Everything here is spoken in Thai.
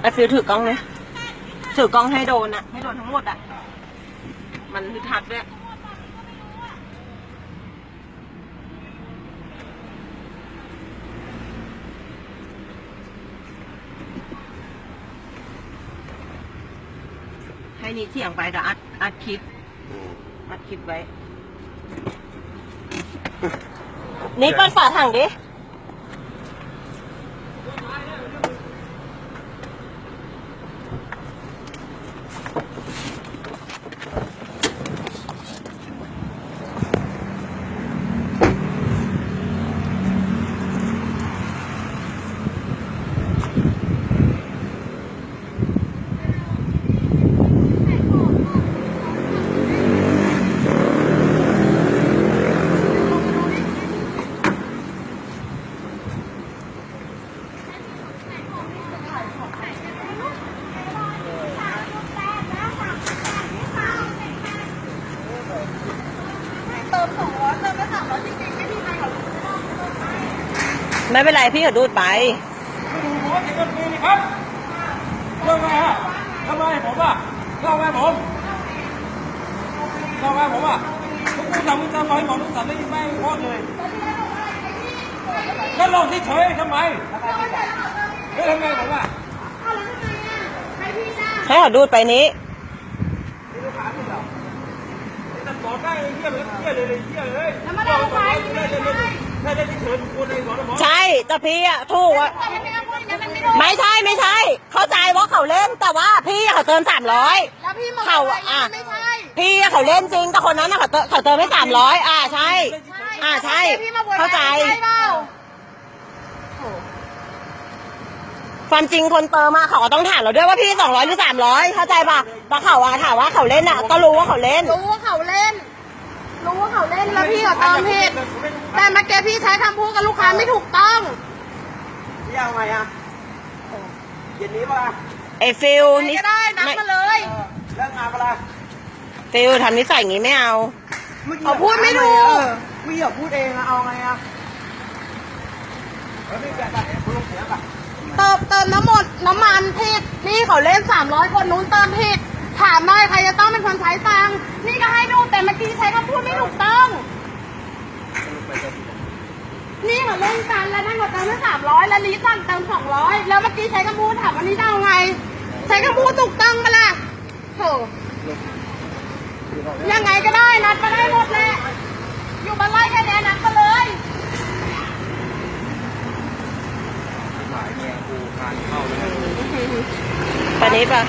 ไอฟิลถือกล้องเลยถือกล้องให้โดนอะให้โดนทั้งหมดอะมันคือทัดด้วยให้นี่เถียงไปแต่อัดอัดคลิปอัดคลิปไว้ นี่เปิดฝาถังดิ เติมสองร้อยเติมไปสามร้อยจริงๆไม่มีใครเขารู้ไม่ได้ ไม่เป็นไรพี่ก็ดูดไปหัวติดต้นปีนี่ครับเรื่องไงฮะทำไมผมอะเล่าไงผมเล่าไงผมอะทุกคนทำมึงทำไมหมอทุกสัตว์ไม่ไม่โคตรเลยแล้วลงที่เฉยๆทำไมแล้วทำไงผมอะเอาแล้วทำไมอะใครพี่จ้าให้เขาดูดไปนี้นี่ลูกค้าคุณเหรอนี่ตัดต่อได้เยี่ยมเลยเยี่ยมเลยเยี่ยมเลยแล้วมาได้ใครไม่ใช่ถ้าได้ ที่เฉยทุกคนเลยหมอหมอใช่แต่พี่อะถูกอะแต่มันไม่เอาพูดอย่างนั้นมันไม่ถูกไม่ใช่ไม่ใช่ เข้าใจว่าเขาเล่นแต่ว่าพี่เขาเติมสามร้อยแล้วพี่มาเขาบอกว่าอะไม่ใช่พี่อะเขาเล่นจริงแต่คนนั้นอะเขาเติมเขาเติมไม่สามร้อยอ่าใช่ อ่าใช่พี่มาบอกเข้าใจใช่เปล่าความจริงคนเติมมาเขาก็ต้องถามเราด้วยว่าพี่สองร้อยหรือสามร้อยเข้าใจป่ะแต่เขาอะถามว่าเขาเล่นอะก็รู้ว่าเขาเล่นรู้ว่าเขาเล่น รู้ว่าเขาเล่นแล้วพี่ก็เติมผิดแต่เมื่อกี้พี่ใช้คำพูดกับลูกค้าไม่ถูกต้องพี่เอาไงอะเย็นนี้ป่ะไอ้ฟิลไหนนี่ก็ได้นัดไม่มาเลยเลิกงานปะล่ะฟิลทำนิสัยอย่างงี้ไม่เอาเขาพูดไม่ถูกพี่อย่าพูดเองอะเอาไงอะแล้วนี่แบบคุณลงเสียป่ะเติมเติมน้ำหมดน้ำมันผิดนี่เขาเล่นสามร้อยคนนู้นเติมผิดถามหน่อยใครจะต้องเป็นคนใช้ตังค์นี่ก็ให้ดู แต่เมื่อกี้ใช้คำพูดไม่ถูกต้อง นี่เขาเล่นกันแล้วนั่นเขาเติมแค่สามร้อยแล้วนี้สั่งเติมสองร้อยแล้วเมื่อกี้ใช้คำพูดถามวันนี้จะเอาไง ใช้คำพูดถูกต้องปะล่ะโถยังไงก็ได้นัดมาได้หมดแหละอยู่บ้านไร่แค่เนี้ยนัดมาเลยหลายเมียกูทานเข้าเลยปานนี้ป่ะ